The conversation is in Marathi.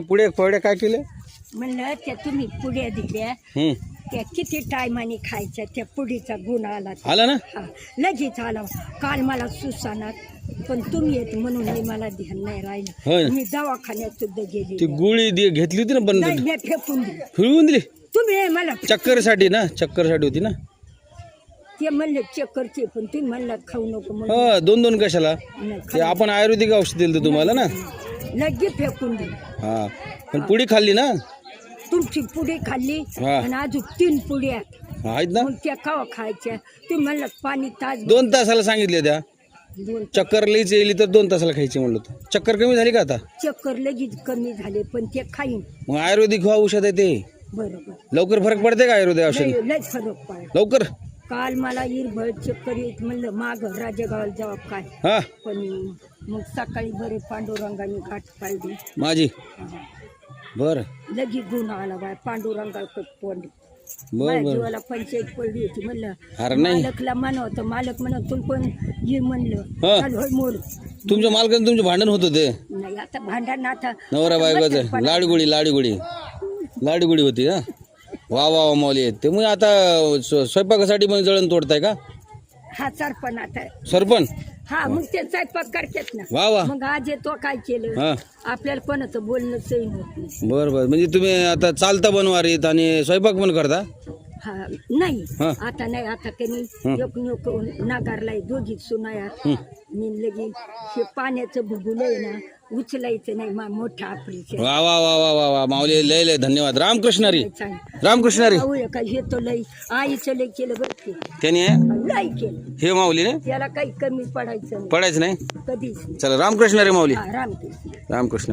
पुढे फळे काय केले? म्हणलं त्या तुम्ही पुड्या दिल्या. त्या किती टायमाने खायच्या त्या पुडीचा गुण आला. आला ना? हा लगेच आला. काल मला सुसानात पण तुम्ही येत म्हणून मी मला ध्यान नाही होय राहिलं. मी दवाखान्यात सुद्धा ती गेली गुळी दे घेतली होती ना मी फेकून दिली. फिरवून दिली? तुम्ही हे मला चक्करसाठी ना? चक्करसाठी होती ना? ते म्हणले चक्करचे पण तुम्ही म्हणला खाऊ नको म्हणून. हा दोन दोन कशाला? नाही, ते आपण आयुर्वेदिक औषध दिलं होतं तुम्हाला ना? लगेच फेकून दिली हा पण पुडी खाल्ली ना? तुमची पुडी खाल्ली हा. आणि अजून तीन पुड्या आहेत. ना? मग त्या खावा खायच्या? तुम्ही म्हणलं पाणी ताज दोन तासाला सांगितले त्या. दोन चक्कर लईच येईल तर दोन तासाला खायची म्हणलं चक्कर कमी झाली का आता? चक्कर लगेच कमी झाले पण ते खाईन. मग आयुर्वेदिक औषध आहे ते. बरोबर. लवकर फरक पडते का आयुर्वेदिक औषध? लय लय फरक पडला. लवकर? काल मला इरभळ चक्कर येत म्हणलं माग राजेगावाला जावा काय? हा? पण मग सकाळी बरे पांडुरंगाने गाठ पाहिली माझी? बर. लगी गुण आला बाय पांडुरंगा तोंड बर माझ्या बर जीवाला पंचायत पडली होती म्हणलं नाही. मालकला म्हणत मालक म्हणत तू पण ये म्हणलं. चाल होय मोर. तुमच्या मालकाने तुमचे भांडण होत होते नाही आता भांडण आता नवरा बायकोचं. लाडगुडी लाडगुडी. लाडगुडी होती हा? वा वा वा माऊली त्यामुळे आता स्व- स्वयंपाकासाठी मग जळण तोडताय का? हा सरपण आता. सरपण? हा मग ते स्वयंपाक करतात ना. वा वा. मग आज तो काय केलं? हा. आपल्याला कोणाचं बोलणं सही होत नाही. बर बर. म्हणजे तुम्ही आता चालता बनवारीत आणि स्वयंपाक पण करता? हा नाही. हा. आता नाही आता त्यांनी. एक नको नागारलाय दोघी सुनायात मी लगे हे पाण्याचं भुगुल आहे ना उचलायचं नाही मा मोठा आपलीचे. वा वा वा वा वा वा. माऊली लय लय धन्यवाद. रामकृष्णारी. रामकृष्णारी. का हे तो लई आईचं लई केलं बरं त्याने लई केलं. हे माऊली ने त्याला काही कमी पडायचं नाही. पडायचं नाही? कधीच नाही. चला रामकृष्णारी माऊली. हा रामकृष्ण. रामकृष्ण.